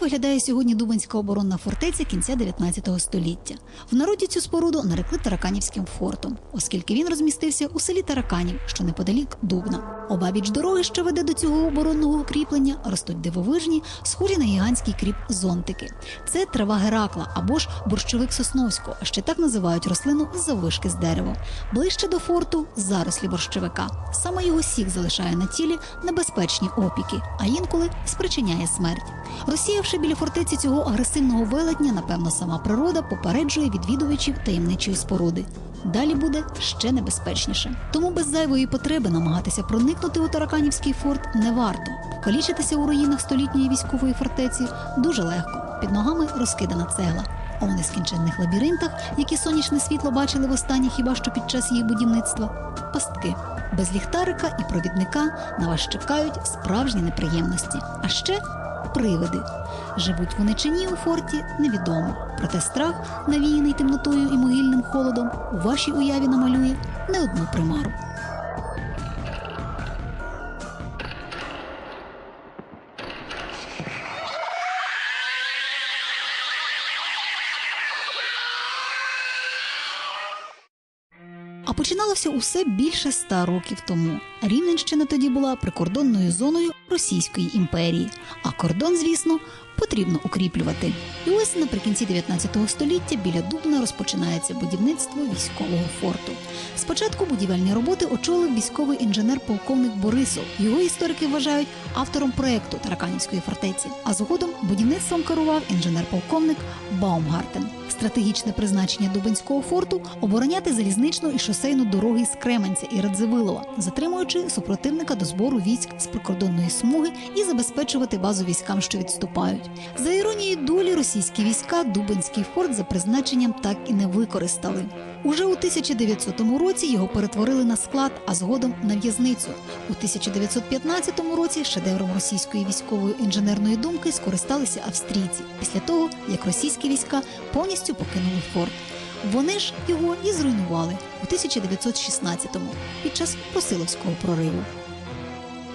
виглядає сьогодні Дубенська оборонна фортеця кінця 19 століття. В народі цю споруду нарекли Тараканівським фортом, оскільки він розмістився у селі Тараканів, що неподалік Дубна. Обабіч дороги, що веде до цього оборонного укріплення, ростуть дивовижні, схожі на гігантський кріп зонтики. Це трава Геракла або ж борщовик Сосновського, ще так називають рослину з заввишки з дерева. Ближче до форту зарослі борщовика. Саме його сік залишає на тілі небезпечні опіки, а інколи спричиняє смерть. Розсіявши біля фортеці цього агресивного велетня, напевно, сама природа попереджує відвідувачів таємничої споруди. Далі буде ще небезпечніше. Тому без зайвої потреби намагатися проникнути у Тараканівський форт не варто. Покалічитися у руїнах столітньої військової фортеці дуже легко. Під ногами розкидана цегла. А у нескінченних лабіринтах, які сонячне світло бачили востаннє хіба що під час їх будівництва, пастки. Без ліхтарика і провідника на вас чекають справжні неприємності. А ще привиди. Живуть вони чи ні у форті, невідомо. Проте страх, навіяний темнотою і могильним холодом, у вашій уяві намалює не одну примару. Починалося усе більше ста років тому. Рівненщина тоді була прикордонною зоною Російської імперії, а кордон, звісно, потрібно укріплювати. І ось наприкінці 19 століття біля Дубна розпочинається будівництво військового форту. Спочатку будівельні роботи очолив військовий інженер-полковник Борисов. Його історики вважають автором проекту Тараканівської фортеці. А згодом будівництвом керував інженер-полковник Баумгартен. Стратегічне призначення Дубинського форту обороняти залізничну і шосейну дороги з Кременця і Радзивилова, затримуючи супротивника до збору військ з прикордонної смуги і забезпечувати базу військам, що відступають. За іронією долі, російські війська Дубинський форт за призначенням так і не використали. Уже у 1900 році його перетворили на склад, а згодом на в'язницю. У 1915 році шедевром російської військової інженерної думки скористалися австрійці після того, як російські війська повністю покинули форт. Вони ж його і зруйнували у 1916-му під час Посиловського прориву.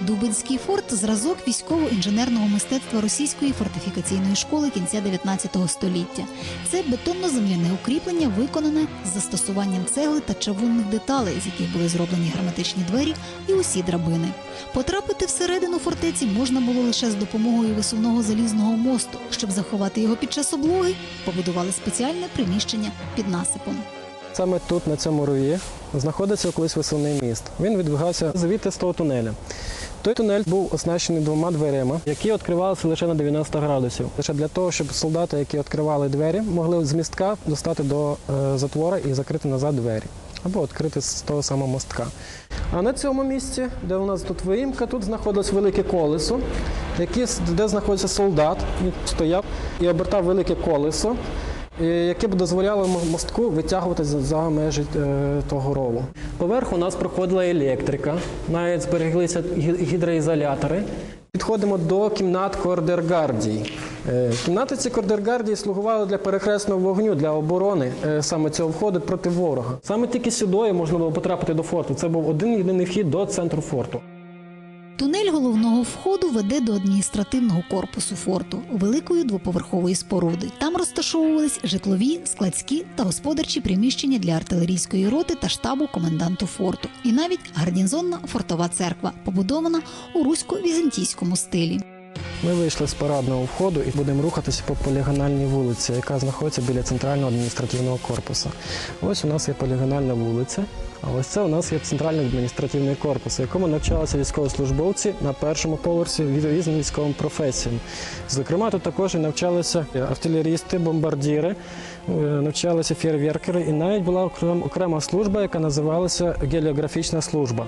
Дубинський форт зразок військово-інженерного мистецтва російської фортифікаційної школи кінця 19 століття. Це бетонно-земляне укріплення, виконане з застосуванням цегли та чавунних деталей, з яких були зроблені герметичні двері і усі драбини. Потрапити всередину фортеці можна було лише з допомогою висувного залізного мосту. Щоб заховати його під час облоги, побудували спеціальне приміщення під насипом. Саме тут, на цьому руї, знаходиться колись висувний міст. Він відвигався звідти з того тунеля. Той тунель був оснащений двома дверима, які відкривалися лише на 90 градусів. Лише для того, щоб солдати, які відкривали двері, могли з містка достати до е, затвора і закрити назад двері. Або відкрити з того самого мостка. А на цьому місці, де у нас тут виїмка, тут знаходилось велике колесо, яке, де знаходиться солдат, він стояв і обертав велике колесо, яке б дозволяло мостку витягувати за, межі е, того рову. Поверху у нас проходила електрика, навіть збереглися гідроізолятори. Підходимо до кімнат кордергардії. Е, Кімнати ці кордергардії слугували для перехресного вогню, для оборони е, саме цього входу проти ворога. Саме тільки сюди можна було потрапити до форту. Це був один єдиний вхід до центру форту. Тунель головного входу веде до адміністративного корпусу форту великої двоповерхової споруди. Там розташовувались житлові, складські та господарчі приміщення для артилерійської роти та штабу коменданту форту, і навіть гарнізонна фортова церква, побудована у русько-візантійському стилі. Ми вийшли з парадного входу і будемо рухатися по полігональній вулиці, яка знаходиться біля центрального адміністративного корпусу. Ось у нас є полігональна вулиця, а ось це у нас є центральний адміністративний корпус, у якому навчалися військовослужбовці на першому поверсі від різним військовим професіям. Зокрема, тут також і навчалися артилерісти, бомбардіри, е, навчалися фєрверкери, і навіть була окрема служба, яка називалася геліографічна служба.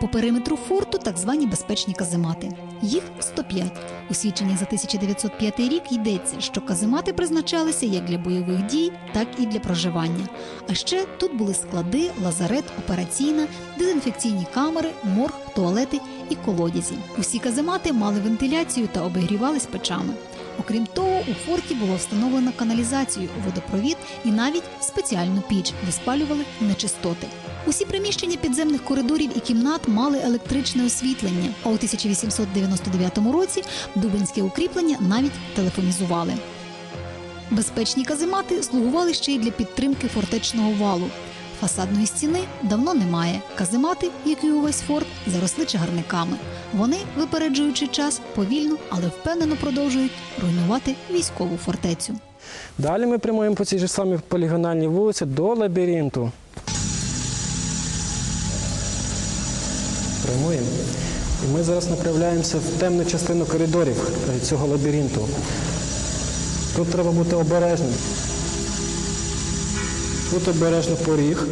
По периметру форту так звані безпечні каземати. Їх 105. У свідченні за 1905 рік йдеться, що каземати призначалися як для бойових дій, так і для проживання. А ще тут були склади, лазарет, операційна, дезінфекційні камери, морг, туалети і колодязі. Усі каземати мали вентиляцію та обігрівались печами. Окрім того, у форті було встановлено каналізацію, водопровід і навіть спеціальну піч, де спалювали нечистоти. Усі приміщення підземних коридорів і кімнат мали електричне освітлення. А у 1899 році дубинське укріплення навіть телефонізували. Безпечні каземати слугували ще й для підтримки фортечного валу. Фасадної стіни давно немає. Каземати, як і увесь форт, заросли чагарниками. Вони, випереджуючи час, повільно, але впевнено продовжують руйнувати військову фортецю. Далі ми прямуємо по цій ж самій полігональній вулиці до лабіринту. Прямуємо. І ми зараз направляємося в темну частину коридорів е, цього лабіринту. Тут треба бути обережним. Тут обережно поріг.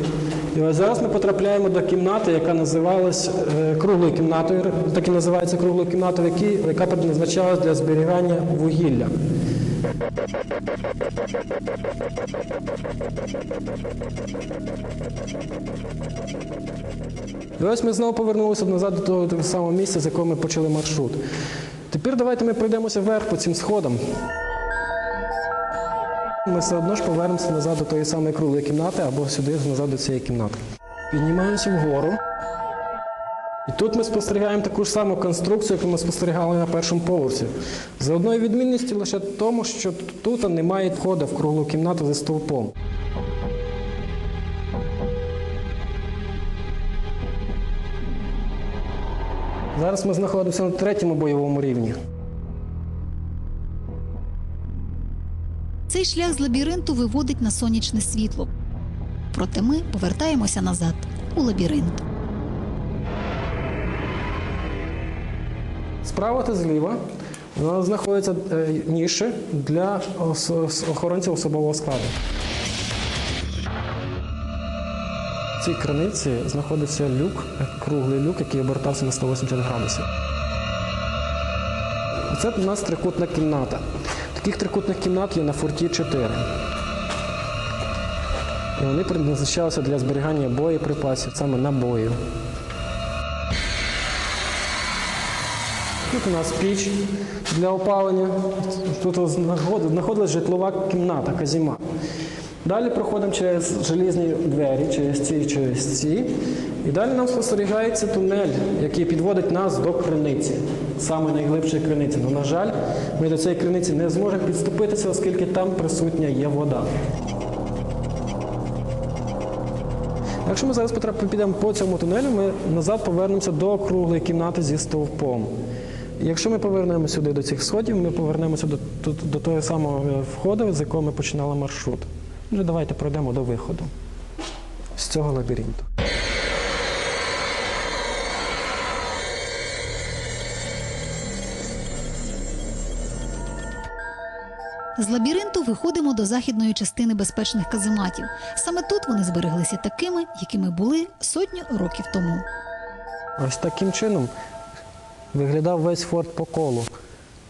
І ось зараз ми потрапляємо до кімнати, яка називалась е, круглою кімнатою. Так і називається круглою кімнатою, яка предназначалась для зберігання вугілля. І ось ми знову повернулися назад до того, того самого місця, з якого ми почали маршрут. Тепер давайте ми пройдемося вверх по цим сходам. Ми все одно ж повернемося назад до тої самої круглої кімнати або сюди назад до цієї кімнати. Піднімаємося вгору. І тут ми спостерігаємо таку ж саму конструкцію, яку ми спостерігали на першому поверсі. За одною відмінністю лише в тому, що тут немає входу в круглу кімнату за стовпом. Зараз ми знаходимося на третьому бойовому рівні. Цей шлях з лабіринту виводить на сонячне світло. Проте ми повертаємося назад у лабіринт. Справа та зліва нас знаходяться е, ніші для ос- охоронців особового складу. В цій криниці знаходиться люк, е, круглий люк, який обертався на 180 градусів. Це у нас трикутна кімната. Таких трикутних кімнат є на форті 4. І вони призначалися для зберігання боєприпасів, саме набоїв. Тут у нас піч для опалення. Тут знаход- знаходилась житлова кімната, казіма. Далі проходимо через желізні двері, через ці, через ці. І далі нам спостерігається тунель, який підводить нас до криниці, саме найглибшої криниці. Ну, на жаль, ми до цієї криниці не зможемо підступитися, оскільки там присутня є вода. Якщо ми зараз підемо по цьому тунелю, ми назад повернемося до круглої кімнати зі стовпом. Якщо ми повернемося сюди до цих сходів, ми повернемося до, до, до того самого е, входу, з якого ми починали маршрут. Отже, давайте пройдемо до виходу з цього лабіринту. З лабіринту виходимо до західної частини безпечних казематів. Саме тут вони збереглися такими, якими були сотню років тому. Ось таким чином виглядав весь форт по колу,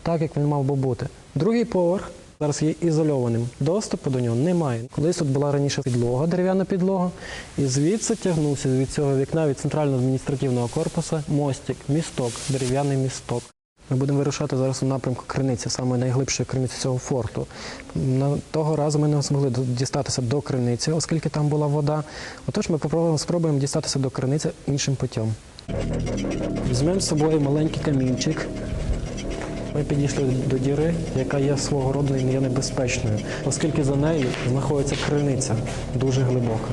так як він мав би бути. Другий поверх зараз є ізольованим. Доступу до нього немає. Колись тут була раніше підлога, дерев'яна підлога, і звідси тягнувся від цього вікна від центрального адміністративного корпусу мостик, місток, дерев'яний місток. Ми будемо вирушати зараз у напрямку криниці, саме найглибшої криниці цього форту. На того разу ми не змогли дістатися до криниці, оскільки там була вода. Отож, ми спробуємо дістатися до криниці іншим путем. Візьмемо з собою маленький камінчик. Ми підійшли до діри, яка є свого роду і є небезпечною, оскільки за нею знаходиться криниця дуже глибока.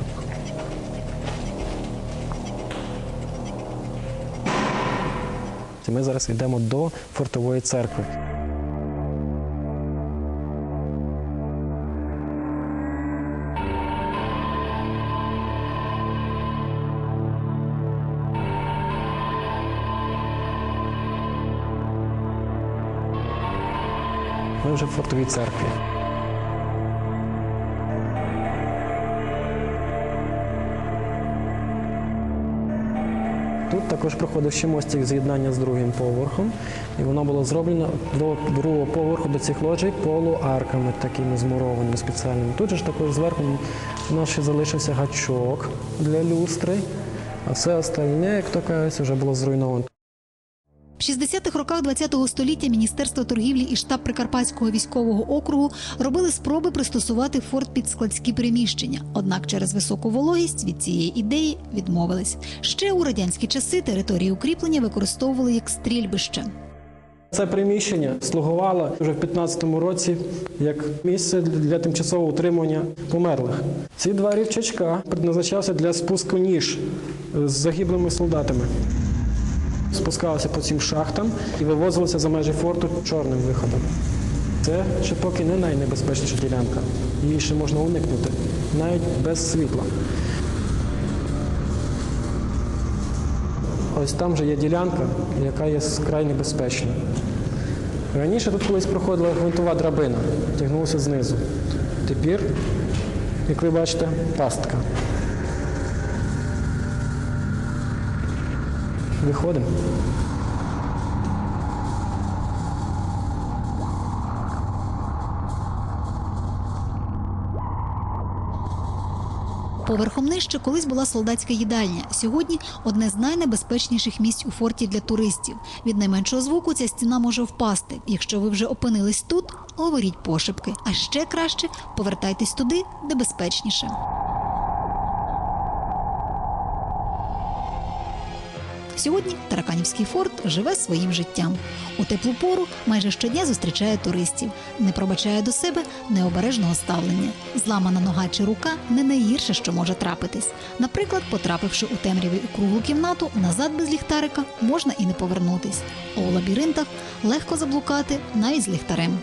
І Ми зараз йдемо до фортової церкви. Ми вже в фортовій церкві. Також проходив ще мостик з'єднання з другим поверхом, і воно було зроблено до другого поверху до цих ложей полуарками, такими змурованими спеціальними. Тут же ж також зверху у нас ще залишився гачок для люстри, а все остальне, як то кажуть, вже було зруйновано. В 60-х роках ХХ століття Міністерство торгівлі і штаб Прикарпатського військового округу робили спроби пристосувати форт під складські приміщення. Однак через високу вологість від цієї ідеї відмовились. Ще у радянські часи території укріплення використовували як стрільбище. Це приміщення слугувало вже в 15-му році як місце для тимчасового утримання померлих. Ці два рівчачка предназначалися для спуску ніж з загиблими солдатами. Спускалися по цим шахтам і вивозилися за межі форту чорним виходом. Це ще поки не найнебезпечніша ділянка. Її ще можна уникнути, навіть без світла. Ось там вже є ділянка, яка є вкрай небезпечна. Раніше тут колись проходила гвинтова драбина, тягнулася знизу. Тепер, як ви бачите, пастка. Виходимо. Поверхом нижче колись була солдатська їдальня. Сьогодні одне з найнебезпечніших місць у форті для туристів. Від найменшого звуку ця стіна може впасти. Якщо ви вже опинились тут, говоріть пошепки. А ще краще повертайтесь туди, де безпечніше. Сьогодні Тараканівський форт живе своїм життям. У теплу пору майже щодня зустрічає туристів, не пробачає до себе необережного ставлення. Зламана нога чи рука не найгірше, що може трапитись. Наприклад, потрапивши у темряві у круглу кімнату, назад без ліхтарика можна і не повернутись. А у лабіринтах легко заблукати навіть з ліхтарем.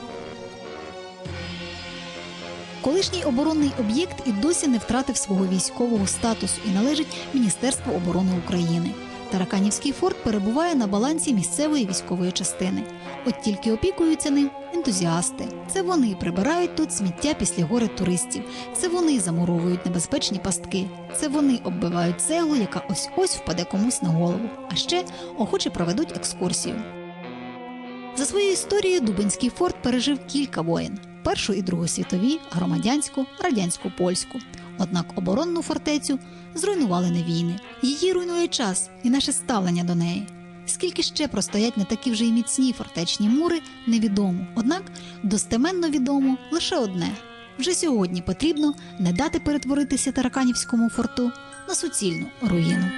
Колишній оборонний об'єкт і досі не втратив свого військового статусу і належить Міністерству оборони України. Тараканівський форт перебуває на балансі місцевої військової частини. От тільки опікуються ним ентузіасти. Це вони прибирають тут сміття після гори туристів. Це вони замуровують небезпечні пастки. Це вони оббивають цеглу, яка ось ось впаде комусь на голову. А ще охоче проведуть екскурсію. За своєю історією Дубинський форт пережив кілька воєн: Першу і Другу світові, громадянську, радянську, польську. Однак оборонну фортецю зруйнували не війни. Її руйнує час і наше ставлення до неї. Скільки ще простоять не такі вже й міцні фортечні мури, невідомо. Однак достеменно відомо лише одне: вже сьогодні потрібно не дати перетворитися тараканівському форту на суцільну руїну.